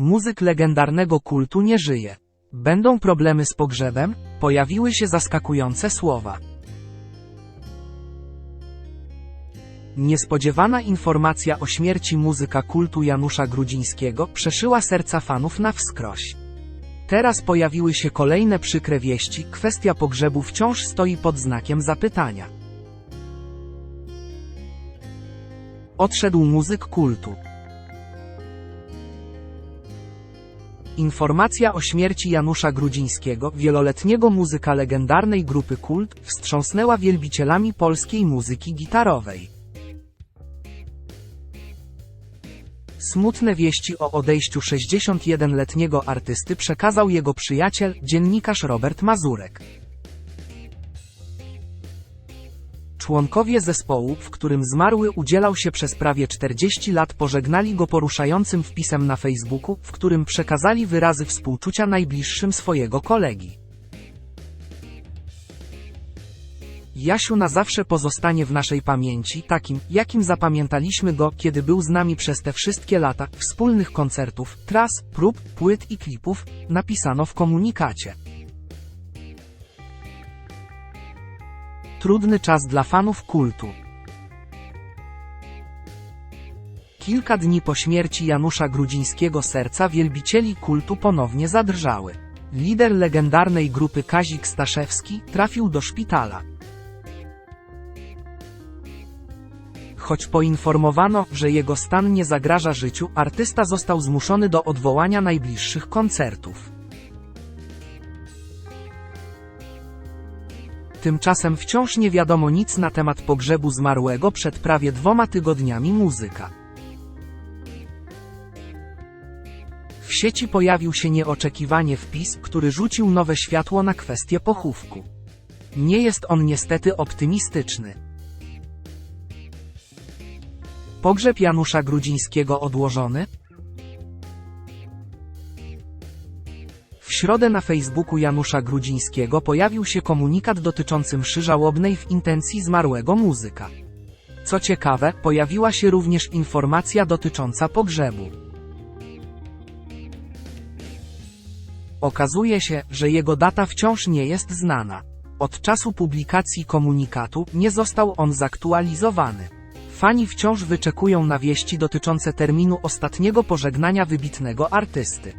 Muzyk legendarnego kultu nie żyje. Będą problemy z pogrzebem? Pojawiły się zaskakujące słowa. Niespodziewana informacja o śmierci muzyka kultu Janusza Grudzińskiego przeszyła serca fanów na wskroś. Teraz pojawiły się kolejne przykre wieści, kwestia pogrzebu wciąż stoi pod znakiem zapytania. Odszedł muzyk kultu. Informacja o śmierci Janusza Grudzińskiego, wieloletniego muzyka legendarnej grupy Kult, wstrząsnęła wielbicielami polskiej muzyki gitarowej. Smutne wieści o odejściu 61-letniego artysty przekazał jego przyjaciel, dziennikarz Robert Mazurek. Członkowie zespołu, w którym zmarły udzielał się przez prawie 40 lat pożegnali go poruszającym wpisem na Facebooku, w którym przekazali wyrazy współczucia najbliższym swojego kolegi. Jasiu na zawsze pozostanie w naszej pamięci takim, jakim zapamiętaliśmy go, kiedy był z nami przez te wszystkie lata, wspólnych koncertów, tras, prób, płyt i klipów, napisano w komunikacie. Trudny czas dla fanów kultu. Kilka dni po śmierci Janusza Grudzińskiego serca wielbicieli kultu ponownie zadrżały. Lider legendarnej grupy Kazik Staszewski trafił do szpitala. Choć poinformowano, że jego stan nie zagraża życiu, artysta został zmuszony do odwołania najbliższych koncertów. Tymczasem wciąż nie wiadomo nic na temat pogrzebu zmarłego przed prawie dwoma tygodniami muzyka. W sieci pojawił się nieoczekiwanie wpis, który rzucił nowe światło na kwestię pochówku. Nie jest on niestety optymistyczny. Pogrzeb Janusza Grudzińskiego odłożony? Środę na Facebooku Janusza Grudzińskiego pojawił się komunikat dotyczący mszy żałobnej w intencji zmarłego muzyka. Co ciekawe, pojawiła się również informacja dotycząca pogrzebu. Okazuje się, że jego data wciąż nie jest znana. Od czasu publikacji komunikatu nie został on zaktualizowany. Fani wciąż wyczekują na wieści dotyczące terminu ostatniego pożegnania wybitnego artysty.